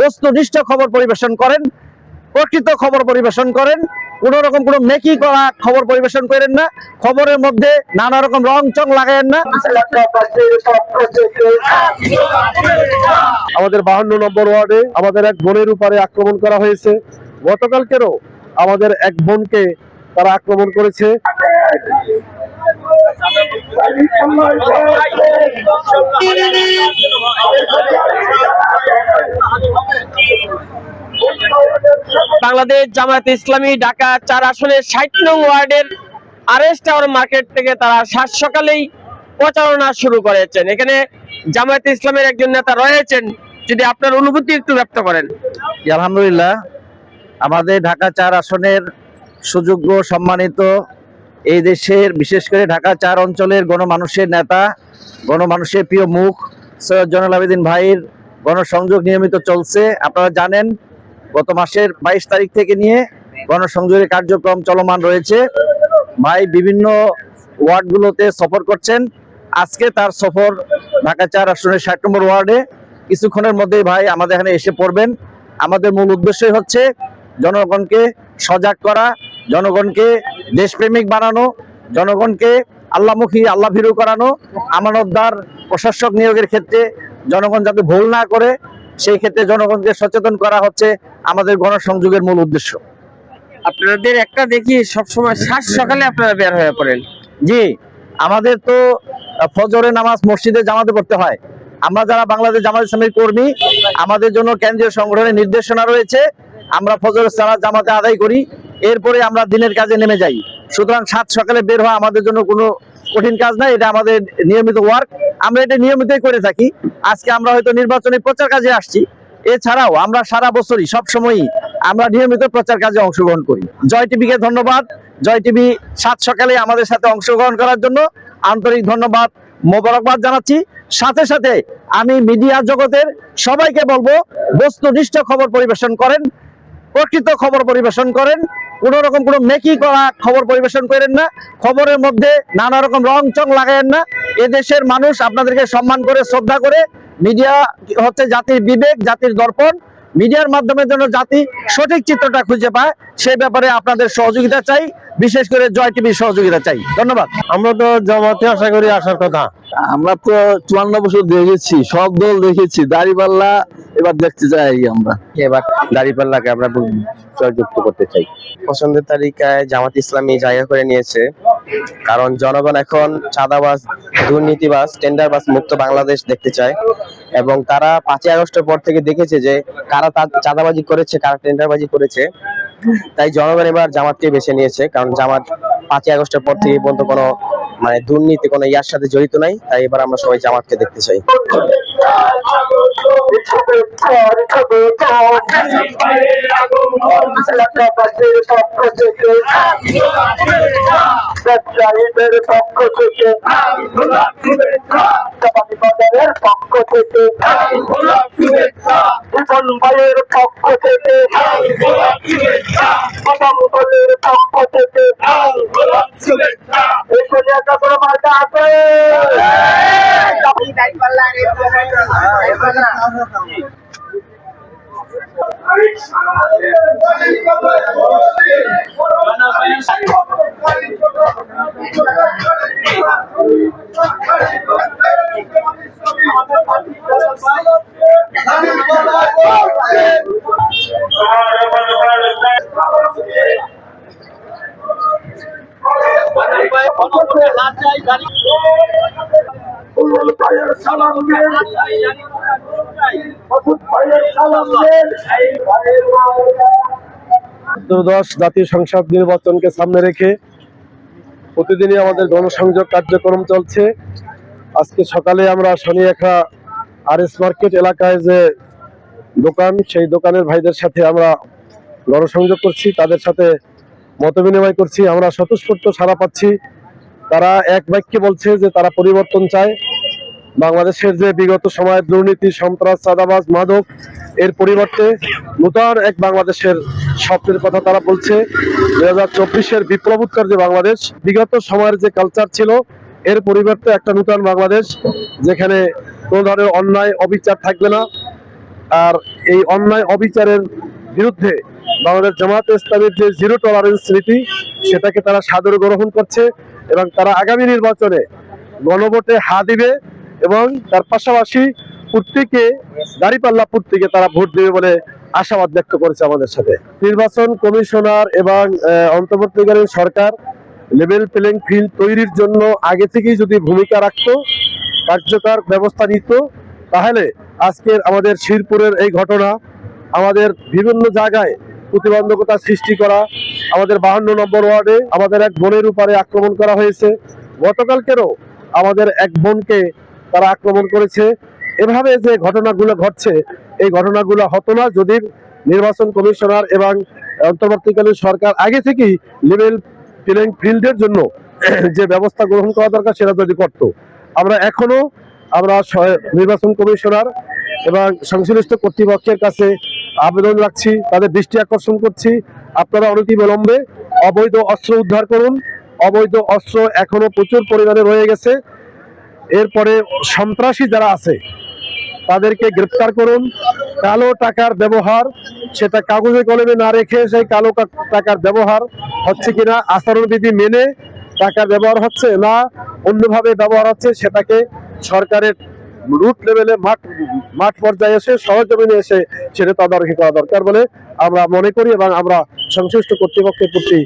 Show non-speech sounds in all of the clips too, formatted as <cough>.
বস্তুনিষ্ঠ খবর পরিবেশন করেন প্রকৃত খবর পরিবেশন করেন কোন রকম কোনো মেকি করা খবর পরিবেশন করেন না খবরের মধ্যে নানা রকম রং চং লাগায়েন না। আমাদের বাহান্ন নম্বর ওয়ার্ডে আমাদের এক বোনের উপরে আক্রমণ করা হয়েছে। গতকালকেরও আমাদের এক বোনকে তারা আক্রমণ করেছে। বাংলাদেশ জামায়াত ইসলামী ঢাকা চার আসনের ষাট নং ওয়ার্ডের আরএস টাওয়ার মার্কেট থেকে তারা সাত সকালেই প্রচারণা শুরু করেছেন। এখানে জামায়াত ইসলামের একজন নেতা রয়েছেন, যদি আপনার অনুভূতি একটু ব্যক্ত করেন। আলহামদুলিল্লাহ। আমাদের ঢাকা চার আসনের সুযোগ্য, সম্মানিত এই দেশের, বিশেষ করে ঢাকা চার অঞ্চলের গণমানুষের নেতা, গণমানুষের প্রিয় মুখ, সৈয়দ জয়নুল আবেদিন ভাইয়ের গণসংযোগ নিয়মিত চলছে। আপনারা জানেন গত মাসের বাইশ তারিখ থেকে নিয়ে গণসংযোগের কার্যক্রম চলমান রয়েছে। ভাই, বিভিন্ন ওয়ার্ডগুলোতে সফর করছেন। আজকে তার সফর ঢাকা চার আসনের ষাট নম্বর ওয়ার্ডে। কিছুক্ষণের মধ্যেই ভাই আমাদের এখানে এসে পড়বেন। আমাদের মূল উদ্দেশ্যই হচ্ছে জনগণকে সজাগ করা, জনগণকে দেশপ্রেমিক বানানো, জনগণকে আল্লাহমুখী আল্লাহ ভীরু করানো, আমানতদার, প্রশাসক নিয়োগের ক্ষেত্রে জনগণ যাতে ভুল না করে, সেই ক্ষেত্রে জনগণকে সচেতন করা হচ্ছে। আমাদের গণসংযোগের মূল উদ্দেশ্য। আপনাদের একটা দেখি সবসময় সাত সকালে আপনারা বের হয়ে পড়েন। জি আমাদের তো ফজরে নামাজ মসজিদে জামাতে পড়তে হয়। আমরা যারা বাংলাদেশ জামাত ইসলামের কর্মী আমাদের জন্য কেন্দ্রীয় সংগঠনের নির্দেশনা রয়েছে। আমরা ফজরের সালাত জামাতে আদায় করি। এরপরে আমরা দিনের কাজে নেমে যাই। সুতরাং সাত সকালে বের হওয়া আমাদের জন্য কোনো কঠিন কাজ নাই এটা আমাদের নিয়মিত ওয়ার্ক আমরা এটা নিয়মিতই করে থাকি। আজকে আমরা হয়তো নির্বাচনী প্রচার কাজে আসছি। এছাড়াও আমরা সারা বছরই সবসময়ই আমরা নিয়মিত প্রচার কাজে অংশগ্রহণ করি। জয় টিভিকে ধন্যবাদ। জয় টিভি সাত সকালে আমাদের সাথে অংশগ্রহণ করার জন্য আন্তরিক ধন্যবাদ, মোবারকবাদ জানাচ্ছি। সাথে সাথে আমি মিডিয়া জগতের সবাইকে বলব, বস্তুনিষ্ঠ খবর পরিবেশন করেন, প্রকৃত খবর পরিবেশন করেন। কোন রকম কোনো মেকি করা খবর পরিবেশন করেন না, খবরের মধ্যে নানা রকম রং চং লাগায়েন না। এদেশের মানুষ আপনাদেরকে সম্মান করে, শ্রদ্ধা করে, মিডিয়া হচ্ছে জাতির বিবেক, জাতির দর্পণ। মিডিয়ার মাধ্যমে যেন জাতি সঠিক চিত্রটা খুঁজে পায় সে ব্যাপারে আপনাদের সহযোগিতা চাই বিশেষ করে জয় টিভির সহযোগিতা চাই। ধন্যবাদ। আমরা তো জামাতে আশা করি আসার কথা। আমরা তো চুয়ান্ন বছর দেখেছি সব দল দেখেছি দাড়িপাল্লা এবার দেখতে চাই আমরা। এবার দাঁড়িপাল্লাকে আমরা জয়যুক্ত করতে চাই। পছন্দের তালিকায় জামাত ইসলামী জায়গা করে নিয়েছে কারণ জনগণ এখন চাঁদাবাজ দুর্নীতিবাজ টেন্ডারবাজ মুক্ত বাংলাদেশ দেখতে চায়। এবং তারা পাঁচই আগস্টের পর থেকে দেখেছে যে কারা তার চাঁদাবাজি করেছে, কারা টেন্ডারবাজি করেছে। তাই জনগণ এবার জামাতকে বেছে নিয়েছে, কারণ জামাত পাঁচই আগস্টের পর থেকে পর্যন্ত কোনো মানে দুর্নীতি, কোনো ইয়ার সাথে জড়িত নাই। তাই এবার আমরা সবাই জামাতকে দেখতে চাই। ব্যবসায়ীদের পক্ষ থেকে বাজারের পক্ষ থেকে জীবন ভাইয়ের পক্ষ থেকে আসামলের পক্ষ থেকে এখানে একটা করে মার্কা আছে মাওলা ত্রয়োদশ জাতীয় সংসদ নির্বাচনকে সামনে রেখে প্রতিদিনই আমাদের গণসংযোগ কার্যক্রম চলছে। আজকে সকালে আমরা শনিয়াখা আর এস মার্কেট এলাকায় যে দোকান, সেই দোকানের ভাইদের সাথে আমরা গণসংযোগ করছি, তাদের সাথে মত বিনিময় করছি। আমরা স্বতঃস্ফূর্ত সারা পাচ্ছি। তারা এক বাক্যে বলছে যে তারা পরিবর্তন চায়। বাংলাদেশের যে বিগত সময়ের দুর্নীতি, সন্ত্রাস, চাঁদাবাজ, মাদক, এর পরিবর্তে নূতন এক বাংলাদেশের স্বপ্নের কথা তারা বলছে। দুই হাজার চব্বিশের বিপ্লবোত্তর যে বাংলাদেশ, বিগত সময়ের যে কালচার ছিল, এর পরিবর্তে একটা নূতন বাংলাদেশ, যেখানে কোনো ধরনের অন্যায়, অবিচার থাকবে না। আর এই অন্যায়, অবিচারের বিরুদ্ধে বাংলাদেশ জামাত ইসলামের যে জিরো টলারেন্স নীতি, সেটাকে তারা সাদরে গ্রহণ করছে। এবং তারা আগামী নির্বাচনে গণভোটে হা দিবে এবং তার পাশাপাশি প্রত্যেকে দাঁড়িপাল্লা প্রত্যেকে তারা ভোট দেবে বলে আশাবাদ ব্যক্ত করেছে আমাদের সাথে। নির্বাচন কমিশনার এবং অন্তর্বর্তীকালীন সরকার লেভেল প্লেইং ফিল্ড তৈরির জন্য আগে থেকেই যদি ভূমিকা রাখত, কার্যকর ব্যবস্থা নিত, তাহলে আজকের আমাদের শিরপুরের এই ঘটনা আমাদের বিভিন্ন জায়গায় প্রতিবন্ধকতা সৃষ্টি করা, আমাদের বাহান্ন নম্বর ওয়ার্ডে আমাদের এক বোনের উপরে আক্রমণ করা হয়েছে। গতকালকেরও আমাদের এক বোনকে তারা আক্রমণ করেছে। এভাবে যে ঘটনাগুলো ঘটছে, এই ঘটনাগুলো হতো না যদি নির্বাচন কমিশনার এবং অন্তর্বর্তীকালীন সরকার আগে থেকেই লেভেল প্লেইং ফিল্ডের জন্য <clears throat> যে ব্যবস্থা গ্রহণ করা দরকার সেটা যদি করত। আমরা এখনও আমরা নির্বাচন কমিশনার এবং সংশ্লিষ্ট কর্তৃপক্ষের কাছে আবেদন রাখছি, তাদের দৃষ্টি আকর্ষণ করছি। আপনারা অনতিবিলম্বে অবৈধ অস্ত্র উদ্ধার করুন। অবৈধ অস্ত্র এখনও প্রচুর পরিমাণে রয়ে গেছে। এরপরে সন্ত্রাসী যারা আছে, তাদেরকে গ্রেপ্তার করুন। কালো টাকার ব্যবহার, সেটা কাগজে কলমে না রেখে সেই কালো টাকার ব্যবহার হচ্ছে কিনা, আচরণবিধি মেনে টাকার ব্যবহার হচ্ছে না, অন্যভাবে ব্যবহার হচ্ছে, সেটাকে সরকারের রুট লেভেলে মাঠ মাঠ পর্যায়ে এসে সহজমিনে এসে সেটা তদারকি করা দরকার বলে আমরা মনে করি এবং আমরা সংশ্লিষ্ট কর্তৃপক্ষের প্রতি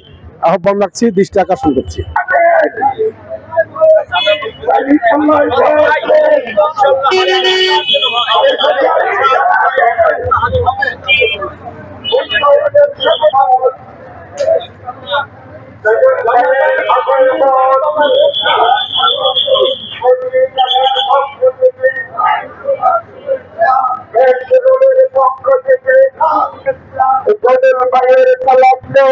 আহ্বান রাখছি, দৃষ্টি আকর্ষণ করছি। পক্ষ থেকে